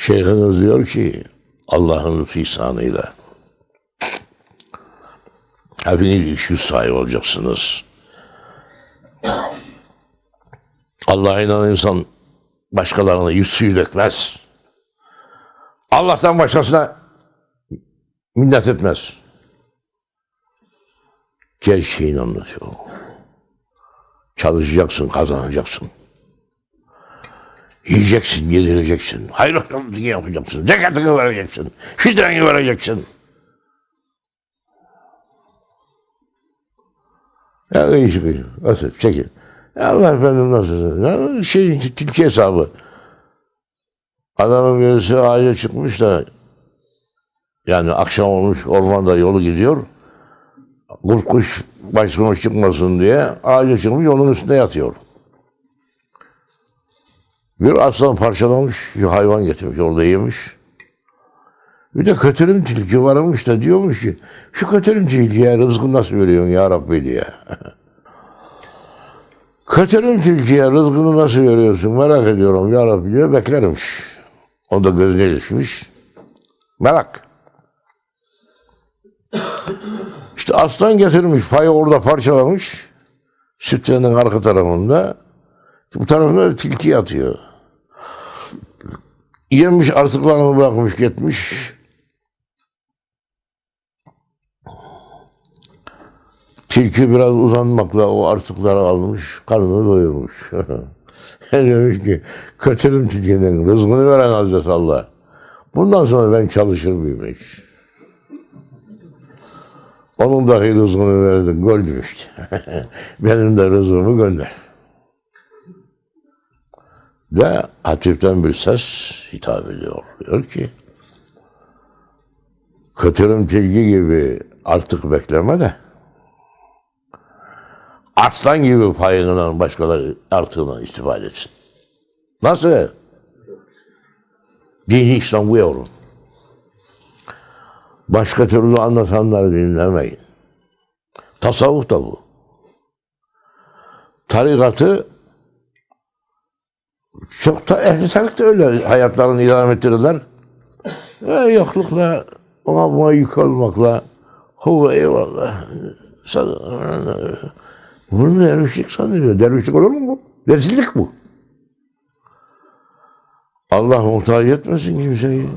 Şeyhiniz diyor ki Allah'ın lütfu hepiniz iş güç sahibi olacaksınız. Allah'a inanan insan başkalarına yüz dökmez. Allah'tan başkasına minnet etmez. Gerçeğini anlatıyor. Çalışacaksın, kazanacaksın. Yiyeceksin, yedireceksin. Hayır yapacaksın. Zekatını vereceksin. Fitreni vereceksin. Ya iyi çıkıyor. Nasıl? Çekil. Ya Allah efendim nasıl? Ya şey, tilki hesabı. Adamın birisi ağaca çıkmış da yani akşam olmuş ormanda yolu gidiyor. Kurt kuş başına çıkmasın diye ağaca çıkmış onun üstünde yatıyor. Bir aslan parçalamış bir hayvan getirmiş orada yemiş. Bir de kötülüm tilki varmış da diyormuş ki şu kötülüm tilkiye rızkı nasıl veriyorsun ya Rabbi diye. kötülüm tilkiye rızkını nasıl veriyorsun merak ediyorum ya Rabbi diye beklermiş. O da gözüne düşmüş. Merak. İşte aslan getirmiş payı orada parçalamış. Sütyenin arka tarafında. Bu tarafında tilki yatıyor. Yemiş artıklarını bırakmış gitmiş. Tilki biraz uzanmakla o artıkları almış, karnını doyurmuş. demiş ki, kötülüm tilkinin rızkını veren Hazreti Allah. Bundan sonra ben çalışır mıyım hiç? Onun dahi rızkını verdin, gol demişti. Benim de rızkımı gönder. Ve hatipten bir ses hitap ediyor. Diyor ki, kötülüm tilki gibi artık bekleme de, aslan gibi payından başkaları artığından istifade etsin. Nasıl? Dini İslam bu yavrum. Başka türlü anlatanları dinlemeyin. Tasavvuf da bu. Tarikatı çok da ehli tarih de öyle hayatlarını idame ettirirler. E, yoklukla, ona buna yük olmakla, hu eyvallah. Bunu dervişlik sanıyor. Dervişlik olur mu bu? Rezillik bu. Allah muhtaç etmesin kimseyi.